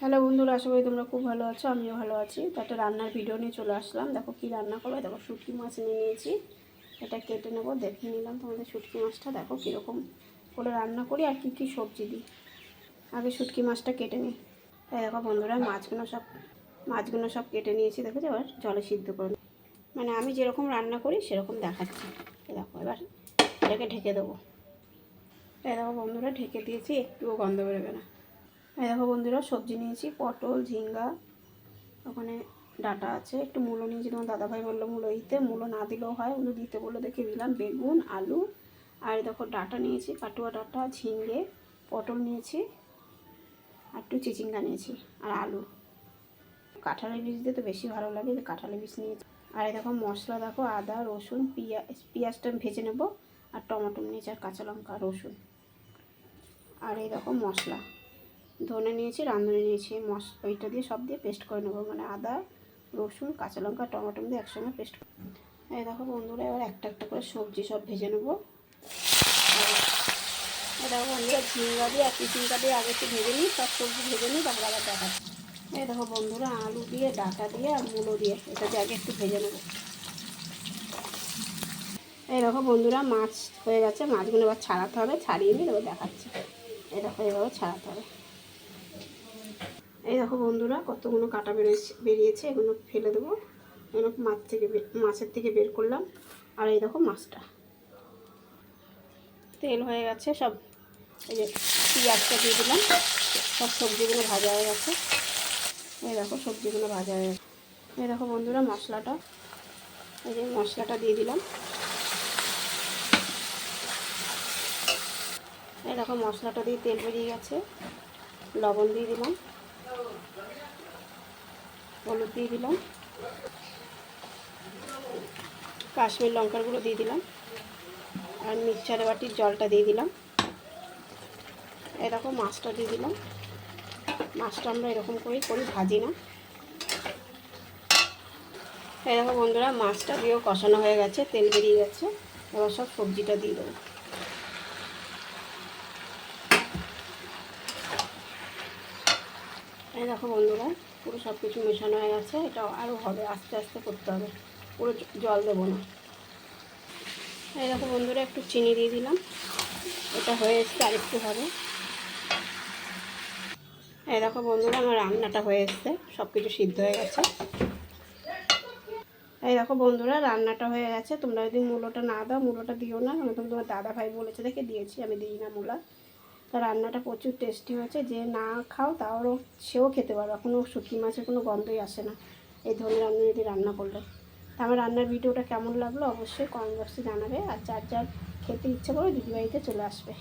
Hello বন্ধুরা, আশা করি তোমরা খুব ভালো আছো, আমিও ভালো আছি। তো একটা রান্নার ভিডিও নিয়ে চলে আসলাম। দেখো কি রান্না করবে? দেখো শুটকি মাছ নিয়ে নিয়েছি। এটা কেটে নেব, দেখে নিলাম তোমাদের শুটকি মাছটা। দেখো কীরকম করে রান্না করি আর কী কী সবজি দিই। আগে শুটকি মাছটা কেটে নিই। তাই দেখো বন্ধুরা, মাছগুলো সব মাছগুলো সব কেটে নিয়েছি। দেখো এবার জলে সিদ্ধ করে। মানে আমি যেরকম রান্না করি, সেরকম দেখাচ্ছি। দেখো, এবার এটাকে ঢেকে দেবো। তাই দেখো বন্ধুরা, ঢেকে দিয়েছি, একটুও গন্ধ বেরোবে না। এই দেখো বন্ধুরা, সবজি নিয়েছি, পটল, ঝিঙ্গা, ওখানে ডাটা আছে, একটু মূলো নিয়েছি, তোমার দাদাভাই বলল মূলো দিতে, মূলো না দিলেও হয় ওগুলো দিতে বলল, দেখে দিলাম, বেগুন, আলু, আর দেখো ডাটা নিয়েছি, কাটুয়া ডাটা, ঝিঙ্গে, পটল নিয়েছি, আর একটু চিচিঙ্গা নিয়েছি, আর আলু। কাঁঠালের বীজ দিয়ে তো বেশি ভালো লাগে, যে কাঁঠালের বীজ নিয়েছি। আর এই দেখো মশলা, দেখো আদা, রসুন পিঁয়াজ পেঁয়াজটা ভেজে নেব, আর টমেটো নিয়েছি, আর কাঁচা লঙ্কা, রসুন। আর এই দেখো মশলা। ধনে নিয়েছি, রাঁধুনি নিয়েছি মশ ওইটা দিয়ে সব দিয়ে পেস্ট করে নেব। মানে আদা, রসুন, কাঁচা লঙ্কা, টমেটো দিয়ে একসঙ্গে পেস্ট এই দেখো বন্ধুরা, এবার একটা একটা করে সবজি সব ভেজে নেব। দেখো বন্ধুরা, ঝিঙ্গা দিয়ে আর চিচিঙ্গা দিয়ে আগে একটু ভেজে নিই, সব সবজি ভেজে নিই তারপর আবার দেখাচ্ছি। এই দেখো বন্ধুরা, আলু দিয়ে, ডাটা দিয়ে আর মুলো দিয়ে, এটা দিয়ে আগে একটু ভেজে নেব। এই দেখো বন্ধুরা, মাছ হয়ে গেছে, মাছগুলো এবার ছাড়াতে হবে, ছাড়িয়ে নিয়ে এবার দেখাচ্ছি। এই দেখো এভাবে ছাড়াতে হবে। এই দেখো বন্ধুরা, কতগুলো কাটা বেরিয়েছে বেরিয়েছে, এগুলো ফেলে দেবো। এগুলো মাছ থেকে মাছের থেকে বের করলাম। আর এই দেখো মাছটা। তেল হয়ে গেছে সব। এই যে পেঁয়াজটা দিয়ে দিলাম। সব সবজিগুলো ভাজা হয়ে গেছে। এই দেখো সবজিগুলো ভাজা হয়ে গেছে। এই দেখো বন্ধুরা মশলাটা। এই যে মশলাটা দিয়ে দিলাম। এই দেখো মশলাটা দিয়ে তেল বেরিয়ে গেছে। লবণ দিয়ে দিলাম। হলুদ দিয়ে দিলাম। কাশ্মীর লঙ্কার গুঁড়ো দিয়ে দিলাম। আর মিক্সচারে বাটির জলটা দিয়ে দিলাম। এরকম মাছটা দিয়ে দিলাম। মাছটা আমরা এরকম করেই করি, ভাজি না। এরকম বন্ধুরা, মাছটা দিয়েও কষানো হয়ে গেছে, তেল বেরিয়ে গেছে। এবার সব সবজিটা দিয়ে দেবো। এই দেখো বন্ধুরা, পুরো সব কিছু মেশানো হয়ে গেছে। এটা আরও হবে, আস্তে আস্তে করতে হবে। পুরো জল দেবো না। এই দেখো বন্ধুরা, একটু চিনি দিয়ে দিলাম। এটা হয়ে এসছে আরেকটু হবে। এই দেখো বন্ধুরা, আমার রান্নাটা হয়ে এসছে। সব কিছু সিদ্ধ হয়ে গেছে। এই দেখো বন্ধুরা, রান্নাটা হয়ে গেছে। তোমরা যদি মূলোটা না দাও, মূলোটা দিও না। আমি তোমার দাদা ভাই বলেছে দেখে দিয়েছি, আমি দিই না মূলা। তা রান্নাটা প্রচুর টেস্টি হয়েছে। যে না খাও তাও সেও খেতে পারবে। এখনও শুকি মাছের কোনো গন্ধই আসে না। এই ধরনের রান্না যদি রান্না করলে। তা আমার রান্নার ভিডিওটা কেমন লাগল অবশ্যই কমেন্ট বক্সে জানাবে। আর যার যার খেতে ইচ্ছে করে দিদিবাড়িতে চলে আসবে।